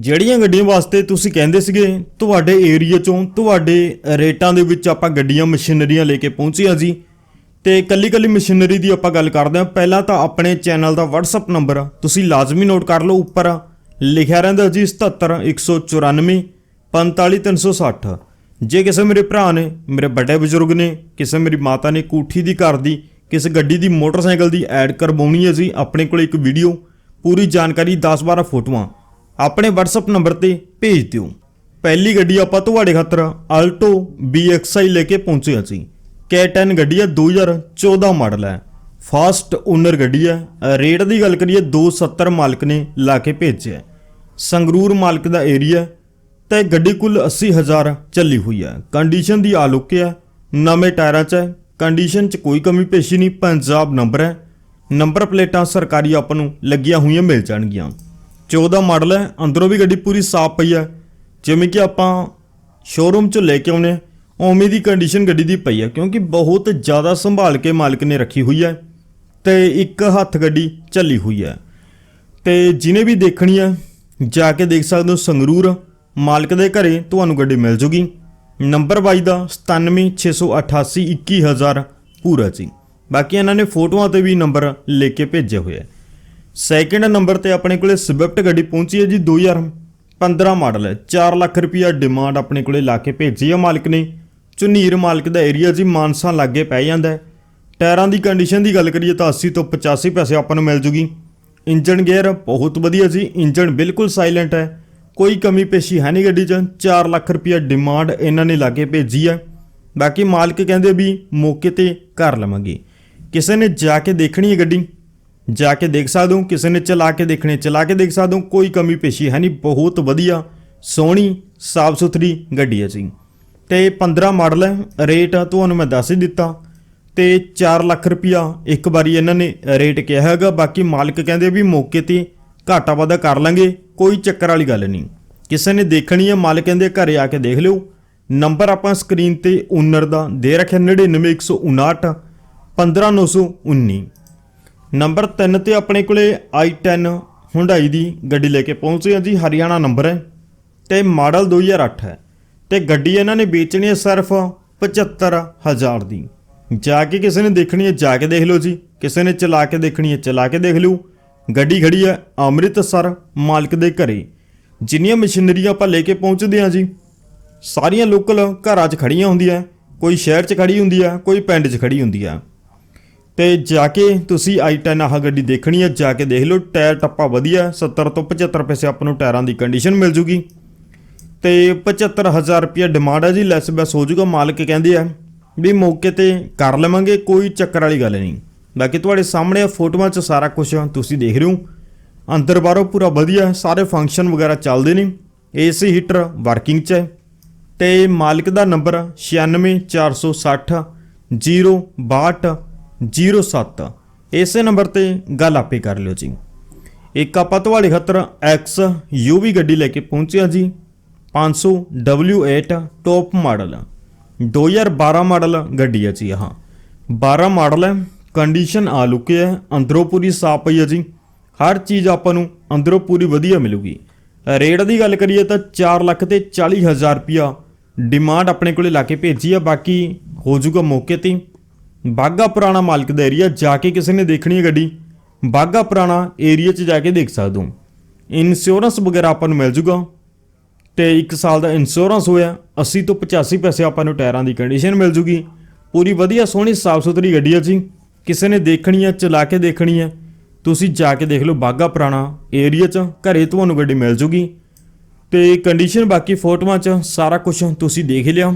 ਜਿਹੜੀਆਂ ਗੱਡੀਆਂ ਵਾਸਤੇ ਤੁਸੀਂ ਕਹਿੰਦੇ ਸੀਗੇ, ਤੁਹਾਡੇ ਏਰੀਆ ਚੋਂ, ਤੁਹਾਡੇ ਰੇਟਾਂ ਦੇ ਵਿੱਚ ਆਪਾਂ ਗੱਡੀਆਂ, ਮਸ਼ੀਨਰੀਆਂ ਲੈ ਕੇ ਪਹੁੰਚੀਆਂ ਜੀ। ਤੇ ਕੱਲੀ ਕੱਲੀ ਮਸ਼ੀਨਰੀ ਦੀ ਆਪਾਂ ਗੱਲ ਕਰਦੇ ਹਾਂ। ਪਹਿਲਾਂ ਤਾਂ ਆਪਣੇ ਚੈਨਲ ਦਾ WhatsApp ਨੰਬਰ ਆ, ਤੁਸੀਂ ਲਾਜ਼ਮੀ ਨੋਟ ਕਰ ਲਓ ਉੱਪਰ ਲਿਖਿਆ ਰਹਿੰਦਾ ਜੀ 77 194 45360 ਜੇ ਕਿਸੇ ਮੇਰੇ ਭਰਾ ਨੇ, ਮੇਰੇ ਵੱਡੇ ਬਜ਼ੁਰਗ ਨੇ, ਕਿਸੇ ਮੇਰੀ ਮਾਤਾ ਨੇ ਕੋਠੀ ਦੀ ਘਰ ਦੀ, ਕਿਸੇ ਗੱਡੀ ਦੀ ਮੋਟਰਸਾਈਕਲ ਦੀ ਐਡ ਕਰਵਾਉਣੀ ਹੈ ਜੀ, ਆਪਣੇ ਕੋਲ ਇੱਕ ਵੀਡੀਓ ਪੂਰੀ ਜਾਣਕਾਰੀ 10-12 ਫੋਟੋਆਂ। ਆਪਣੇ WhatsApp ਨੰਬਰ ਤੇ ਭੇਜ ਦਿਓ। ਪਹਿਲੀ ਗੱਡੀ ਆਪਾਂ ਤੁਹਾਡੇ ਖਾਤਰ ਆਲਟੋ BXI ਲੈ ਕੇ ਪਹੁੰਚੇ ਹਾਂ ਜੀ। K10 ਗੱਡੀ ਹੈ 2014 ਮਾਡਲ ਹੈ। ਫਾਸਟ ਓਨਰ ਗੱਡੀ ਹੈ। ਰੇਟ ਦੀ ਗੱਲ ਕਰੀਏ 270 ਮਾਲਕ ਨੇ ਲਾ ਕੇ ਭੇਜਿਆ ਸੰਗਰੂਰ ਮਾਲਕ ਦਾ ਏਰੀਆ ਤੇ ਗੱਡੀ ਕੁੱਲ 80000 ਚੱਲੀ ਹੋਈ ਹੈ। ਕੰਡੀਸ਼ਨ ਦੀ ਆਲੋਕ ਹੈ, ਨਵੇਂ ਟਾਇਰਾਂ 'ਚ ਹੈ। ਕੰਡੀਸ਼ਨ 'ਚ ਕੋਈ ਕਮੀ ਪੇਸ਼ੀ ਨਹੀਂ ਪੰਜਾਬ ਨੰਬਰ ਹੈ। ਨੰਬਰ ਪਲੇਟਾਂ ਸਰਕਾਰੀ ਆਪਾਂ ਨੂੰ ਲੱਗੀਆਂ ਹੋਈਆਂ ਮਿਲ ਜਾਣਗੀਆਂ। 14 ਮਾਡਲ ਹੈ, ਅੰਦਰੋਂ ਵੀ ਗੱਡੀ ਪੂਰੀ ਸਾਫ਼ ਪਈ ਹੈ। ਜਿਵੇਂ ਕਿ ਆਪਾਂ ਸ਼ੋਰੂਮ 'ਚੋਂ ਲੈ ਕੇ ਆਉਨੇ ਉਵੇਂ ਦੀ ਕੰਡੀਸ਼ਨ ਗੱਡੀ ਦੀ ਪਈ ਹੈ, ਕਿਉਂਕਿ ਬਹੁਤ ਜ਼ਿਆਦਾ ਸੰਭਾਲ ਕੇ ਮਾਲਕ ਨੇ ਰੱਖੀ ਹੋਈ ਹੈ ਤੇ ਇੱਕ ਹੱਥ ਗੱਡੀ ਚੱਲੀ ਹੋਈ ਹੈ। ਤੇ ਜਿਹਨੇ ਵੀ ਦੇਖਣੀ ਹੈ, ਜਾ ਕੇ ਦੇਖ ਸਕਦੇ ਹੋ ਸੰਗਰੂਰ, ਮਾਲਕ ਦੇ ਘਰੇ ਤੁਹਾਨੂੰ ਗੱਡੀ ਮਿਲ ਜੂਗੀ। ਨੰਬਰ ਬਾਈ ਦਾ 9768821000 ਪੂਰਾ ਜੀ। ਬਾਕੀ ਇਹਨਾਂ ਨੇ ਫੋਟੋਆਂ ਤੇ ਵੀ ਨੰਬਰ ਲੈ ਕੇ ਭੇਜੇ ਹੋਏ ਹੈ। ਸੈਕਿੰਡ ਨੰਬਰ ਤੇ ਆਪਣੇ ਕੋਲੇ ਸਵਿਫਟ ਗੱਡੀ ਪਹੁੰਚੀ ਹੈ ਜੀ 2015 ਮਾਡਲ ਹੈ। 4 ਲੱਖ ਰੁਪਿਆ ਡਿਮਾਂਡ ਆਪਣੇ ਕੋਲੇ ਲਾ ਕੇ ਭੇਜੀ ਹੈ ਮਾਲਕ ਨੇ। ਝੁਨੀਰ ਮਾਲਕ ਦਾ ਏਰੀਆ ਜੀ ਮਾਨਸਾ ਲਾਗੇ ਪੈ ਜਾਂਦਾ ਹੈ। ਟਾਇਰਾਂ ਦੀ ਕੰਡੀਸ਼ਨ ਦੀ ਗੱਲ ਕਰੀਏ ਤਾਂ 80 ਤੋਂ 85 ਪੈਸੇ ਆਪਾਂ ਨੂੰ ਮਿਲ ਜੂਗੀ। ਇੰਜਨ ਗੇਅਰ ਬਹੁਤ ਵਧੀਆ ਜੀ ਇੰਜਨ ਬਿਲਕੁਲ ਸਾਇਲੈਂਟ ਹੈ। ਕੋਈ ਕਮੀ ਪੇਸ਼ੀ ਹੈ ਨਹੀਂ ਗੱਡੀ 'ਚ। 4 ਲੱਖ ਰੁਪਿਆ ਡਿਮਾਂਡ ਇਹਨਾਂ ਨੇ ਲਾ ਕੇ ਭੇਜੀ ਹੈ। ਬਾਕੀ ਮਾਲਕ ਕਹਿੰਦੇ ਵੀ ਮੌਕੇ ਤੇ ਕਰ ਲਵਾਂਗੇ। ਕਿਸੇ ਨੇ ਜਾ ਕੇ ਦੇਖਣੀ ਹੈ ਗੱਡੀ। ਜਾ ਕੇ ਦੇਖ ਸਕਦੇ ਹੋ, ਕਿਸੇ ਨੇ ਚਲਾ ਕੇ ਦੇਖਣੇ, ਚਲਾ ਕੇ ਦੇਖ ਸਕਦੇ ਹੋ, ਕੋਈ ਕਮੀ ਪੇਸ਼ੀ ਹੈ ਨਹੀਂ, ਬਹੁਤ ਵਧੀਆ, ਸੋਹਣੀ ਸਾਫ਼ ਸੁਥਰੀ ਗੱਡੀ ਹੈ ਜੀ। ਤੇ 15 ਮਾਡਲ ਹੈ, ਰੇਟ ਤੁਹਾਨੂੰ ਮੈਂ ਦੱਸ ਹੀ ਦਿੱਤਾ, ਤੇ 4 ਲੱਖ ਰੁਪਿਆ ਇੱਕ ਵਾਰੀ ਇਹਨਾਂ ਨੇ ਰੇਟ ਕਿਹਾ ਹੈਗਾ, ਬਾਕੀ ਮਾਲਕ ਕਹਿੰਦੇ ਵੀ ਮੌਕੇ ਤੇ ਘਾਟਾ ਵਾਧਾ ਕਰ ਲਾਂਗੇ, ਕੋਈ ਚੱਕਰ ਵਾਲੀ ਗੱਲ ਨਹੀਂ। ਕਿਸੇ ਨੇ ਦੇਖਣੀ ਹੈ, ਮਾਲਕ ਕਹਿੰਦੇ ਘਰੇ ਆ ਕੇ ਦੇਖ ਲਿਓ। ਨੰਬਰ ਆਪਾਂ ਸਕਰੀਨ ਤੇ ਓਨਰ ਦਾ ਦੇ ਰੱਖਿਆ 99159 15919 ਨੰਬਰ 3 ਤੇ ਆਪਣੇ ਕੋਲੇ i10 ਹੁੰਡਾਈ ਦੀ ਗੱਡੀ ਲੈ ਕੇ ਪਹੁੰਚੇ ਹਾਂ ਜੀ, ਹਰਿਆਣਾ ਨੰਬਰ ਹੈ। ਤੇ ਮਾਡਲ 2008 ਹੈ। ਤੇ ਗੱਡੀ ਇਹਨਾਂ ਨੇ ਵੇਚਣੀ ਹੈ ਸਿਰਫ 75000 ਦੀ। ਜਾ ਕੇ ਕਿਸੇ ਨੇ ਦੇਖਣੀ ਹੈ, ਜਾ ਕੇ ਦੇਖ ਲਓ ਜੀ। ਕਿਸੇ ਨੇ ਚਲਾ ਕੇ ਦੇਖਣੀ ਹੈ, ਚਲਾ ਕੇ ਦੇਖ ਲਿਓ। ਗੱਡੀ ਖੜੀ ਹੈ ਅੰਮ੍ਰਿਤਸਰ ਮਾਲਕ ਦੇ ਘਰੇ। ਜਿੰਨੀਆਂ ਮਸ਼ੀਨਰੀਆਂ ਆਪਾਂ ਲੈ ਕੇ ਪਹੁੰਚਦੇ ਹਾਂ ਜੀ, ਸਾਰੀਆਂ ਲੋਕਲ ਘਰਾਂ 'ਚ ਖੜੀਆਂ ਹੁੰਦੀਆਂ, ਕੋਈ ਸ਼ਹਿਰ 'ਚ ਖੜੀ ਹੁੰਦੀ ਆ, ਕੋਈ ਪਿੰਡ 'ਚ ਖੜੀ ਹੁੰਦੀ ਆ। ਤੇ ਜਾ ਕੇ ਤੁਸੀਂ i10 ਆਹ ਗੱਡੀ ਦੇਖਣੀ ਹੈ ਜਾ ਕੇ ਦੇਖ ਲਓ ਟਾਇਰ ਟੱਪਾ ਵਧੀਆ ਹੈ, 70 ਤੋਂ 75 ਪੈਸੇ ਆਪਾਂ ਨੂੰ ਟਾਇਰਾਂ ਦੀ ਕੰਡੀਸ਼ਨ ਮਿਲ ਜੂਗੀ। ਤੇ 75000 ਰੁਪਏ ਡਿਮਾਂਡ ਹੈ ਜੀ ਲੈਸ ਬੈਸ ਹੋ ਜੂਗਾ ਮਾਲਕ ਕਹਿੰਦੇ ਆ ਵੀ ਮੌਕੇ ਤੇ ਕਰ ਲਵਾਂਗੇ ਕੋਈ ਚੱਕਰ ਵਾਲੀ ਗੱਲ ਨਹੀਂ। ਬਾਕੀ ਤੁਹਾਡੇ ਸਾਹਮਣੇ ਫੋਟੋਆਂ 'ਚ ਸਾਰਾ ਕੁਝ ਤੁਸੀਂ ਦੇਖ ਰਹੇ ਹੋ। ਅੰਦਰ ਬਾਹਰੋਂ ਪੂਰਾ ਵਧੀਆ ਸਾਰੇ ਫੰਕਸ਼ਨ ਵਗੈਰਾ ਚੱਲਦੇ ਨੇ। ਏਸੀ ਹੀਟਰ ਵਰਕਿੰਗ 'ਚ ਹੈ। ਤੇ ਮਾਲਕ ਦਾ ਨੰਬਰ 96460 062 07 ਇਸੇ ਨੰਬਰ ਤੇ ਗੱਲ ਆਪੇ ਕਰ ਲਿਓ ਜੀ। ਇੱਕ ਆਪਾਂ ਤੁਹਾਡੇ ਖਾਤਰ X UV ਗੱਡੀ ਲੈ ਕੇ ਪਹੁੰਚਿਆ ਜੀ। 500 W8 ਟੌਪ ਮਾਡਲ 2012 ਮਾਡਲ ਗੱਡੀ ਹੈ ਜੀ ਹਾਂ 12 ਮਾਡਲ ਹੈ ਕੰਡੀਸ਼ਨ ਆ ਲੁਕੇ ਹੈ, ਅੰਦਰੋਂ ਪੂਰੀ ਸਾਫ਼ ਪਈ ਹੈ ਜੀ। ਹਰ ਚੀਜ਼ ਆਪਾਂ ਨੂੰ ਅੰਦਰੋਂ ਪੂਰੀ ਵਧੀਆ ਮਿਲੂਗੀ। ਰੇਟ ਦੀ ਗੱਲ ਕਰੀਏ ਤਾਂ 4 ਲੱਖ ਤੇ 40 ਹਜ਼ਾਰ ਰੁਪਿਆ ਡਿਮਾਂਡ ਆਪਣੇ ਕੋਲੇ ਲਾ ਕੇ ਭੇਜੀ ਆ ਬਾਕੀ ਹੋ ਜਾਊਗਾ ਮੌਕੇ ਤੇ। ਬਾਗਾ ਪੁਰਾਣਾ ਮਾਲਕ ਦਾ ਏਰੀਆ ਜਾ ਕੇ ਕਿਸੇ ਨੇ ਦੇਖਣੀ ਹੈ ਗੱਡੀ? ਬਾਗਾ ਪੁਰਾਣਾ ਏਰੀਆ 'ਚ ਜਾ ਕੇ ਦੇਖ ਸਕਦੇ ਹੋ। ਇੰਸ਼ੋਰੈਂਸ ਵਗੈਰਾ ਆਪਾਂ ਨੂੰ ਮਿਲ ਜੂਗਾ। ਤੇ 1 ਸਾਲ ਦਾ ਇੰਸ਼ੋਰੈਂਸ ਹੋਇਆ 80 ਤੋਂ 85 ਪੈਸੇ ਆਪਾਂ ਨੂੰ ਟਾਇਰਾਂ ਦੀ ਕੰਡੀਸ਼ਨ ਮਿਲ ਜੂਗੀ। ਪੂਰੀ ਵਧੀਆ ਸੋਹਣੀ ਸਾਫ਼ ਸੁਥਰੀ ਗੱਡੀ ਹੈ ਜੀ। ਕਿਸੇ ਨੇ ਦੇਖਣੀ ਹੈ, ਚਲਾ ਕੇ ਦੇਖਣੀ ਹੈ। ਤੁਸੀਂ ਜਾ ਕੇ ਦੇਖ ਲਓ ਬਾਗਾ ਪੁਰਾਣਾ ਏਰੀਆ 'ਚ, ਘਰੇ ਤੁਹਾਨੂੰ ਗੱਡੀ ਮਿਲ ਜੂਗੀ। ਤੇ ਕੰਡੀਸ਼ਨ ਬਾਕੀ ਫੋਟੋਆਂ 'ਚ, ਸਾਰਾ ਕੁਝ ਤੁਸੀਂ ਦੇਖ ਲਿਆ।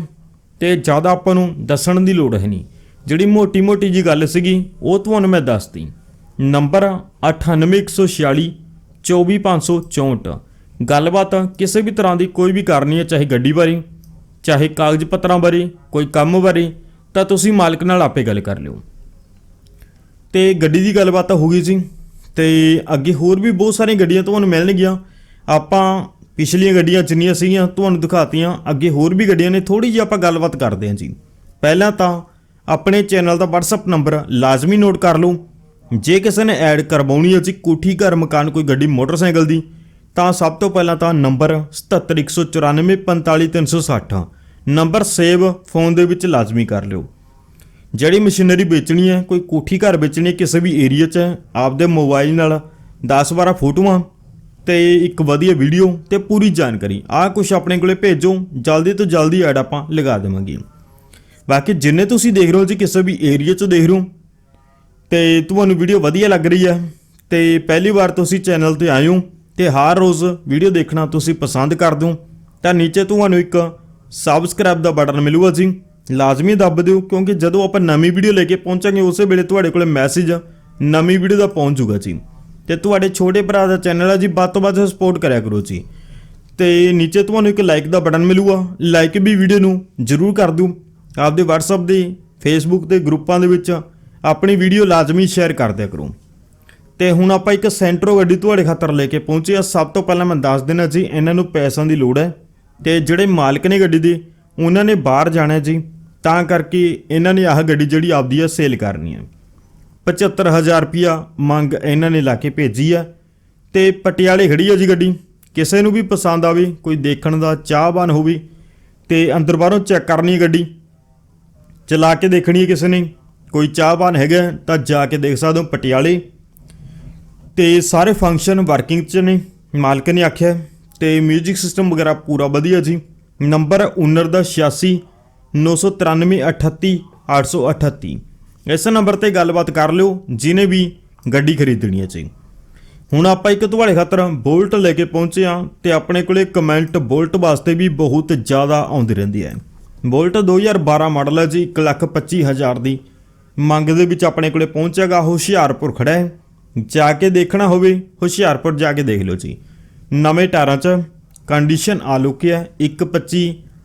ਤੇ ਜ਼ਿਆਦਾ ਆਪਾਂ ਨੂੰ ਦੱਸਣ ਦੀ ਲੋੜ ਹੈ ਨਹੀਂ। ਜਿਹੜੀ ਮੋਟੀ-ਮੋਟੀ ਜੀ ਗੱਲ ਸੀਗੀ, ਉਹ ਤੁਹਾਨੂੰ ਮੈਂ ਦੱਸਤੀ। ਨੰਬਰ 98146 24564 ਗੱਲਬਾਤ ਕਿਸੇ ਵੀ ਤਰ੍ਹਾਂ ਦੀ ਕੋਈ ਵੀ ਕਰਨੀ ਹੈ, ਚਾਹੇ ਗੱਡੀ ਬਾਰੇ, ਚਾਹੇ ਕਾਗਜ਼ ਪੱਤਰਾਂ ਬਾਰੇ, ਕੋਈ ਕੰਮ ਬਾਰੇ, ਤਾਂ ਤੁਸੀਂ ਮਾਲਕ ਨਾਲ ਆਪੇ ਗੱਲ ਕਰ ਲਿਓ। ਤੇ ਗੱਡੀ ਦੀ ਗੱਲਬਾਤ ਤਾਂ ਹੋ ਗਈ ਸੀ। ਤੇ ਅੱਗੇ ਹੋਰ ਵੀ ਬਹੁਤ ਸਾਰੀਆਂ ਗੱਡੀਆਂ ਤੁਹਾਨੂੰ ਮਿਲਣਗੀਆਂ। ਆਪਾਂ ਪਿਛਲੀਆਂ ਗੱਡੀਆਂ ਜਿੰਨੀਆਂ ਸੀਗੀਆਂ, ਤੁਹਾਨੂੰ ਦਿਖਾਤੀਆਂ। ਅੱਗੇ ਹੋਰ ਵੀ ਗੱਡੀਆਂ ਨੇ ਥੋੜੀ ਜਿਹੀ ਆਪਾਂ ਗੱਲਬਾਤ ਕਰਦੇ ਹਾਂ ਜੀ। ਪਹਿਲਾਂ ਤਾਂ ਆਪਣੇ ਚੈਨਲ ਦਾ WhatsApp ਨੰਬਰ ਲਾਜ਼ਮੀ ਨੋਟ ਕਰ ਲਓ। ਜੇ ਕਿਸੇ ਨੇ ਐਡ ਕਰਵਾਉਣੀ ਹੈ ਜੀ ਕੋਠੀ ਘਰ ਮਕਾਨ ਕੋਈ ਗੱਡੀ ਮੋਟਰਸਾਈਕਲ ਦੀ ਤਾਂ ਸਭ ਤੋਂ ਪਹਿਲਾਂ ਤਾਂ ਨੰਬਰ 7719445360 ਨੰਬਰ ਸੇਵ ਫੋਨ ਦੇ ਵਿੱਚ ਲਾਜ਼ਮੀ ਕਰ ਲਿਓ। ਜਿਹੜੀ ਮਸ਼ੀਨਰੀ ਵੇਚਣੀ ਹੈ ਕੋਈ ਕੋਠੀ ਘਰ ਵੇਚਣੀ ਹੈ ਕਿਸੇ ਵੀ ਏਰੀਆ 'ਚ ਹੈ, ਆਪਦੇ ਮੋਬਾਈਲ ਨਾਲ 10-12 ਫੋਟੋਆਂ ਤੇ ਇੱਕ ਵਧੀਆ ਵੀਡੀਓ ਤੇ ਪੂਰੀ ਜਾਣਕਾਰੀ। ਆਹ ਕੁਝ ਆਪਣੇ ਕੋਲੇ ਭੇਜੋ ਜਲਦੀ ਤੋਂ ਜਲਦੀ ਐਡ ਆਪਾਂ ਲਗਾ ਦੇਵਾਂਗੇ। ਬਾਕੀ ਜਿੰਨੇ ਤੁਸੀਂ ਦੇਖ ਰਹੇ ਹੋ ਜੀ ਕਿਸੇ ਵੀ ਏਰੀਆ 'ਚ ਦੇਖ ਰਹੇ ਹੋ, ਤੇ ਤੁਹਾਨੂੰ ਵੀਡੀਓ ਵਧੀਆ ਲੱਗ ਰਹੀ ਹੈ ਤੇ ਪਹਿਲੀ ਵਾਰ ਤੁਸੀਂ ਚੈਨਲ ਤੇ ਆਏ ਹੋ, ਤੇ ਹਰ ਰੋਜ਼ ਵੀਡੀਓ ਦੇਖਣਾ ਤੁਸੀਂ ਪਸੰਦ ਕਰਦੇ ਹੋ, ਤਾਂ ਨੀਚੇ ਤੁਹਾਨੂੰ ਇੱਕ ਸਬਸਕ੍ਰਾਈਬ ਦਾ ਬਟਨ ਮਿਲੂਗਾ ਜੀ। ਲਾਜ਼ਮੀ ਦੱਬ ਦਿਓ, ਕਿਉਂਕਿ ਜਦੋਂ ਆਪਾਂ ਨਵੀਂ ਵੀਡੀਓ ਲੈ ਕੇ ਪਹੁੰਚਾਂਗੇ, ਉਸੇ ਵੇਲੇ ਤੁਹਾਡੇ ਕੋਲ ਮੈਸੇਜ ਨਵੀਂ ਵੀਡੀਓ ਦਾ ਪਹੁੰਚ ਜਾਊਗਾ ਜੀ। ਤੇ ਤੁਹਾਡੇ ਛੋਟੇ ਭਰਾ ਦਾ ਚੈਨਲ ਆ ਜੀ, ਵੱਧ ਤੋਂ ਵੱਧ ਸਪੋਰਟ ਕਰਿਆ ਕਰੋ ਜੀ। ਤੇ ਨੀਚੇ ਤੁਹਾਨੂੰ ਇੱਕ ਲਾਈਕ ਦਾ ਬਟਨ ਮਿਲੂਗਾ ਲਾਈਕ ਵੀ ਵੀਡੀਓ ਨੂੰ ਜਰੂਰ ਕਰ ਦਿਓ। ਆਪਦੇ WhatsApp ਦੇ, Facebook ਦੇ ਗਰੁੱਪਾਂ ਦੇ ਵਿੱਚ ਆਪਣੀ ਵੀਡੀਓ ਲਾਜ਼ਮੀ ਸ਼ੇਅਰ ਕਰਦਿਆ ਕਰੋ। ਤੇ ਹੁਣ ਆਪਾਂ ਇੱਕ ਸੈਂਟਰੋ ਗੱਡੀ ਤੁਹਾਡੇ ਖਾਤਰ ਲੈ ਕੇ ਪਹੁੰਚੇ ਆ ਸਭ ਤੋਂ ਪਹਿਲਾਂ ਮੈਂ ਦੱਸ ਦੇਣਾ ਜੀ, ਇਹਨਾਂ ਨੂੰ ਪੈਸਿਆਂ ਦੀ ਲੋੜ ਹੈ ਤੇ ਜਿਹੜੇ ਮਾਲਕ ਨੇ ਗੱਡੀ ਦੇ, ਉਹਨਾਂ ਨੇ ਬਾਹਰ ਜਾਣਾ ਜੀ। ਤਾਂ ਕਰਕੇ ਇਹਨਾਂ ਨੇ ਆਹ ਗੱਡੀ ਜਿਹੜੀ ਆਪਦੀ ਆ ਸੇਲ ਕਰਨੀ ਹੈ 75000 ਰੁਪਿਆ ਮੰਗ ਇਹਨਾਂ ਨੇ ਲਾ ਕੇ ਭੇਜੀ ਆ। ਤੇ ਪਟਿਆਲੇ ਖੜੀ ਆ ਜੀ ਗੱਡੀ। ਕਿਸੇ ਨੂੰ ਵੀ ਪਸੰਦ ਆਵੇ, ਕੋਈ ਦੇਖਣ ਦਾ ਚਾਹਵਾਨ ਹੋਵੇ, ਤੇ ਅੰਦਰ ਬਾਹਰੋਂ ਚੈੱਕ ਕਰਨੀ ਹੈ ਗੱਡੀ। ਚਲਾ ਕੇ ਦੇਖਣੀ ਹੈ ਕਿਸੇ ਨੇ। ਕੋਈ ਚਾਹਵਾਨ ਹੈਗਾ ਤਾਂ ਜਾ ਕੇ ਦੇਖ ਸਕਦੇ ਹੋ ਪਟਿਆਲੇ। ਤੇ ਸਾਰੇ ਫੰਕਸ਼ਨ ਵਰਕਿੰਗ 'ਚ ਨੇ, ਮਾਲਕ ਨੇ ਆਖਿਆ ਤੇ 뮤직 ਸਿਸਟਮ ਵਗੈਰਾ ਪੂਰਾ ਵਧੀਆ ਜੀ। ਨੰਬਰ ਓਨਰ ਦਾ 86 993 38 838 ਇਸ ਨੰਬਰ ਤੇ ਗੱਲਬਾਤ ਕਰ ਲਿਓ ਜਿਨੇ ਵੀ ਗੱਡੀ ਖਰੀਦਣੀ ਹੈ ਜੀ। ਹੁਣ ਆਪਾਂ ਇੱਕ ਤੁਹਾਡੇ ਖਾਤਰ ਬੋਲਟ ਲੈ ਕੇ ਪਹੁੰਚੇ ਆ ਤੇ ਆਪਣੇ ਕੋਲੇ ਕਮੈਂਟ ਬੋਲਟ ਵਾਸਤੇ ਵੀ ਬਹੁਤ ਜ਼ਿਆਦਾ ਆਉਂਦੀ ਰਹਿੰਦੀ ਹੈ। ਬੋਲਟ 2012 ਮਾਡਲ ਹੈ ਜੀ 125000 ਦੀ। ਮੰਗ ਦੇ ਵਿੱਚ ਆਪਣੇ ਕੋਲੇ ਪਹੁੰਚੇਗਾ, ਹੁਸ਼ਿਆਰਪੁਰ ਖੜਾ ਹੈ। ਜਾ ਕੇ ਦੇਖਣਾ ਹੋਵੇ, ਹੁਸ਼ਿਆਰਪੁਰ ਜਾ ਕੇ ਦੇਖ ਲਓ ਜੀ। ਨਵੇਂ ਟਾਇਰਾਂ 'ਚ ਕੰਡੀਸ਼ਨ ਆ ਲੁਕੀ ਹੈ 125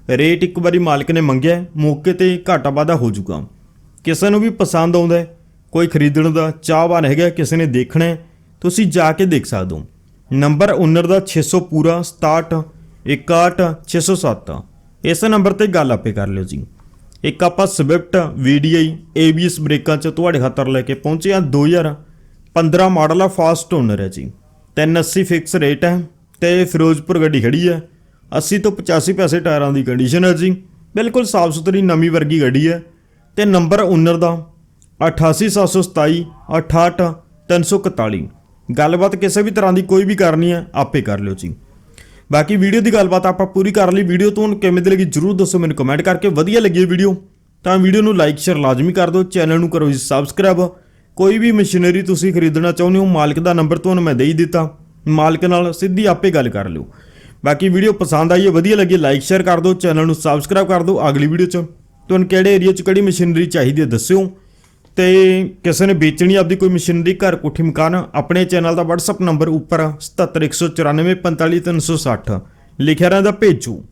ਰੇਟ ਇੱਕ ਵਾਰੀ ਮਾਲਕ ਨੇ ਮੰਗਿਆ ਮੌਕੇ ਤੇ ਘਾਟਾ ਵਾਧਾ ਹੋ ਜਾਊਗਾ। ਕਿਸੇ ਨੂੰ ਵੀ ਪਸੰਦ ਆਉਂਦਾ ਕੋਈ ਖਰੀਦਣ ਦਾ ਚਾਹਵਾਨ ਹੈਗਾ ਕਿਸੇ ਨੇ ਦੇਖਣਾ ਤੁਸੀਂ ਜਾ ਕੇ ਦੇਖ ਸਕਦੇ ਹੋ। ਨੰਬਰ ਓਨਰ ਦਾ 600 ਪੂਰਾ 67 61 607 ਇਸ ਨੰਬਰ ਤੇ ਗੱਲ ਆਪੇ ਕਰ ਲਿਓ ਜੀ। ਇੱਕ ਆਪਾਂ ਸਵਿਫਟ VDI ABS ਬ੍ਰੇਕਾਂ ਚ ਤੁਹਾਡੇ ਖਾਤਰ ਲੈ ਕੇ ਪਹੁੰਚੇ ਆ 2015 ਮਾਡਲ ਆ ਫਾਸਟ ਓਨਰ ਹੈ ਜੀ। 380 ਫਿਕਸ ਰੇਟ ਹੈ ਤੇ ਫਿਰੋਜ਼ਪੁਰ ਗੱਡੀ ਖੜੀ ਹੈ 80 ਤੋਂ 85 ਪੈਸੇ ਟਾਇਰਾਂ ਦੀ ਕੰਡੀਸ਼ਨ ਹੈ ਜੀ। ਬਿਲਕੁਲ ਸਾਫ਼ ਸੁਥਰੀ ਨਵੀਂ ਵਰਗੀ ਗੱਡੀ ਹੈ ਤੇ ਨੰਬਰ ਓਨਰ ਦਾ 88727 68341 ਗੱਲਬਾਤ ਕਿਸੇ ਵੀ ਤਰ੍ਹਾਂ ਦੀ ਕੋਈ ਵੀ ਕਰਨੀ ਹੈ ਆਪੇ ਕਰ ਲਿਓ ਜੀ। ਬਾਕੀ ਵੀਡੀਓ ਦੀ ਗੱਲਬਾਤ ਆਪਾਂ ਪੂਰੀ ਕਰ ਲਈ। ਵੀਡੀਓ ਤੁਹਾਨੂੰ ਕਿਵੇਂ ਦੀ ਲੱਗੀ ਜਰੂਰ ਦੱਸੋ ਮੈਨੂੰ ਕਮੈਂਟ ਕਰਕੇ। ਵਧੀਆ ਲੱਗੀ ਵੀਡੀਓ, ਤਾਂ ਵੀਡੀਓ ਨੂੰ ਲਾਈਕ ਸ਼ੇਅਰ ਲਾਜ਼ਮੀ ਕਰ ਦਿਓ। ਚੈਨਲ ਨੂੰ ਕਰੋ ਜੀ ਸਬਸਕ੍ਰਾਈਬ ਕੋਈ ਵੀ ਮਸ਼ੀਨਰੀ ਤੁਸੀਂ ਖਰੀਦਣਾ ਚਾਹੁੰਦੇ ਹੋ, ਮਾਲਕ ਦਾ ਨੰਬਰ ਤੁਹਾਨੂੰ ਮੈਂ ਦੇ ਹੀ ਦਿੱਤਾ। ਮਾਲਕ ਨਾਲ ਸਿੱਧੀ ਆਪੇ ਗੱਲ ਕਰ ਲਿਓ। ਬਾਕੀ ਵੀਡੀਓ ਪਸੰਦ ਆਈ ਹੈ, ਵਧੀਆ ਲੱਗੀ ਲਾਈਕ ਸ਼ੇਅਰ ਕਰ ਦਿਓ। ਚੈਨਲ ਨੂੰ ਸਬਸਕ੍ਰਾਈਬ ਕਰ ਦਿਓ। ਅਗਲੀ ਵੀਡੀਓ 'ਚ ਤੁਹਾਨੂੰ ਕਿਹੜੇ ਏਰੀਆ 'ਚ ਕਿਹੜੀ ਮਸ਼ੀਨਰੀ ਚਾਹੀਦੀ ਹੈ ਦੱਸਿਓ। ਤੇ ਕਿਸੇ ਨੇ ਵੇਚਣੀ ਆਪਦੀ ਕੋਈ ਮਸ਼ੀਨਰੀ ਘਰ ਕੋਠੀ ਮਕਾਨ, ਆਪਣੇ ਚੈਨਲ ਦਾ WhatsApp ਨੰਬਰ ਉੱਪਰ 7719445360 ਲਿਖਿਆ ਰਹਿੰਦਾ, ਭੇਜੋ।